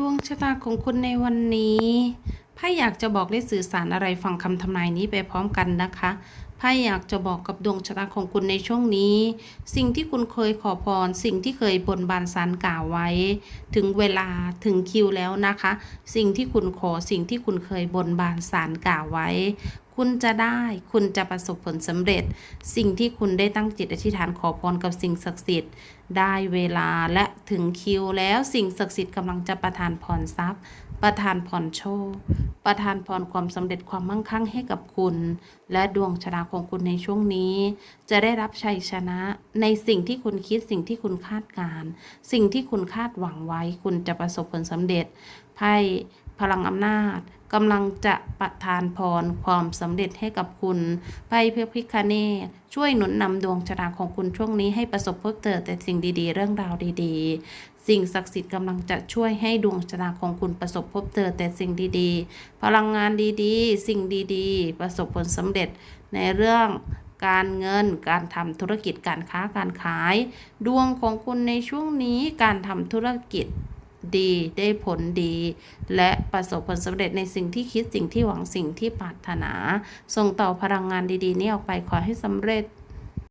ดวงชะตาของคุณในวันนี้ไพ่อยากจะบอกและสื่อสารอะไรฟังคำทำนายนี้ไปพร้อมกันนะคะไพ่อยากจะบอกกับดวงชะตาของคุณในช่วงนี้ สิ่งที่คุณเคยขอพร สิ่งที่เคยบนบานสารกล่าวไว้ ถึงเวลาถึงคิวแล้วนะคะ สิ่งที่คุณขอสิ่งที่คุณเคยบนบานสารกล่าวไว้ คุณจะได้คุณจะประสบผลสำเร็จ สิ่งที่คุณได้ตั้งจิตอธิษฐานขอพรกับสิ่งศักดิ์สิทธิ์ ได้เวลาและถึงคิวแล้วสิ่งศักดิ์สิทธิ์กำลังจะประทานพรทรัพย์ ประทานพรโชค ประทานพรความสำเร็จความมั่งคั่งให้กับคุณ และดวงชะตาของคุณในช่วงนี้ จะได้รับชัยชนะในสิ่งที่คุณคิดสิ่งที่คุณคาดการณ์สิ่งที่คุณคาดหวังไว้ คุณจะประสบผลสำเร็จไพ่ พลังอำนาจกำลังจะประทานพรความสำเร็จให้กับคุณไพ่เพื่อพิคเนตช่วยหนุนนำดวงชะตาของคุณช่วงนี้ให้ประสบพบเจอแต่สิ่งดีๆ เรื่องราวดีๆ สิ่งศักดิ์สิทธิ์กำลังจะช่วยให้ดวงชะตาของคุณประสบพบเจอแต่สิ่งดีๆ พลังงานดีๆ สิ่งดีๆ ประสบผลสำเร็จในเรื่องการเงิน การทำธุรกิจการค้าการขาย ดวงของคุณในช่วงนี้การทำธุรกิจ ดีได้ผลดี และประสบผลสำเร็จในสิ่งที่คิดสิ่งที่หวังสิ่งที่ปรารถนา ส่งต่อพลังงานดีๆ นี้ออกไปขอให้สำเร็จ